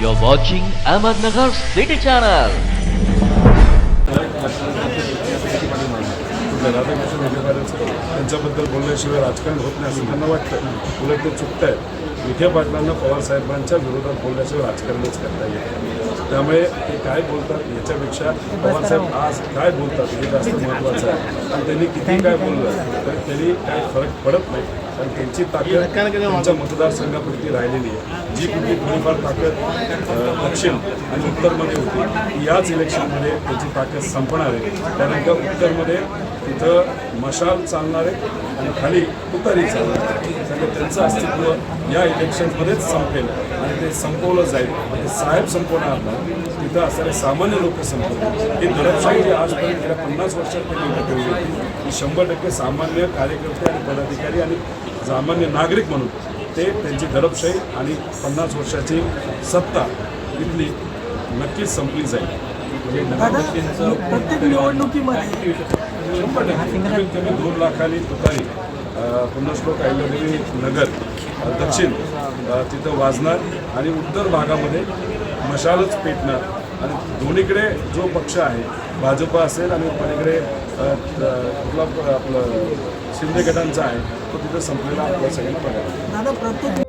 You're watching Ahmednagar City Channel. Radhakrishna Vikhe त्यांच्याबद्दल बोलण्याशिवाय राजकारण होत नाही असं त्यांना वाटतं. उलट ते चुकत आहेत. विखे पाटलांना पवारसाहेबांच्या विरोधात बोलण्याशिवाय राजकारणच करता येत त्यामुळे ते काय बोलतात याच्यापेक्षा पवारसाहेब आज काय बोलतात हे जास्त महत्त्वाचं आहे. आणि त्यांनी किती काय बोललं तर त्यांनी काय फरक पडत नाही. कारण त्यांची ताकद त्यांच्या मतदारसंघापुरती राहिलेली आहे. जी कुठली थोडीफार ताकद दक्षिण आणि उत्तरमध्ये होती याच इलेक्शनमध्ये त्याची ताकद संपणार आहे. कारण का उत्तरमध्ये तिथं मशाल चालणार आहे आणि खाली उतारी चालणार आहे. त्यामुळे त्यांचं अस्तित्व या इलेक्शनमध्येच संपेल आणि ते संपवलं जाईल. ते साहेब संपवणार नाही. तिथं असणारे सामान्य लोक संपवतील. ही दडपशाही जी आजपर्यंत गेल्या पन्नास वर्षात त्यांनी ठेवली होती. ही शंभर टक्के सामान्य कार्यकर्ते आणि पदाधिकारी आणि सामान्य नागरिक म्हणून ते त्यांची दडपशाही आणि पन्नास वर्षाची सत्ता इथली नक्कीच संपली जाईल. म्हणजे प्रत्येक निवडणुकीमध्ये शंभर टक्के. कमीत कमी दोन लाखांनी तुतारी अ, पुण्यश्लोक अहिल्यादेवी नगर दक्षिण तिथं वाजणार आणि उत्तर भागामध्ये मशालच पेटणार. आणि दोन्हीकडे जो पक्ष आहे भाजप असेल आणि पलीकडे आपलं शिंदे गटांचा आहे तो तिथं संपलेला आपल्या सगळ्यांना बघायला. दादा प्रत्येक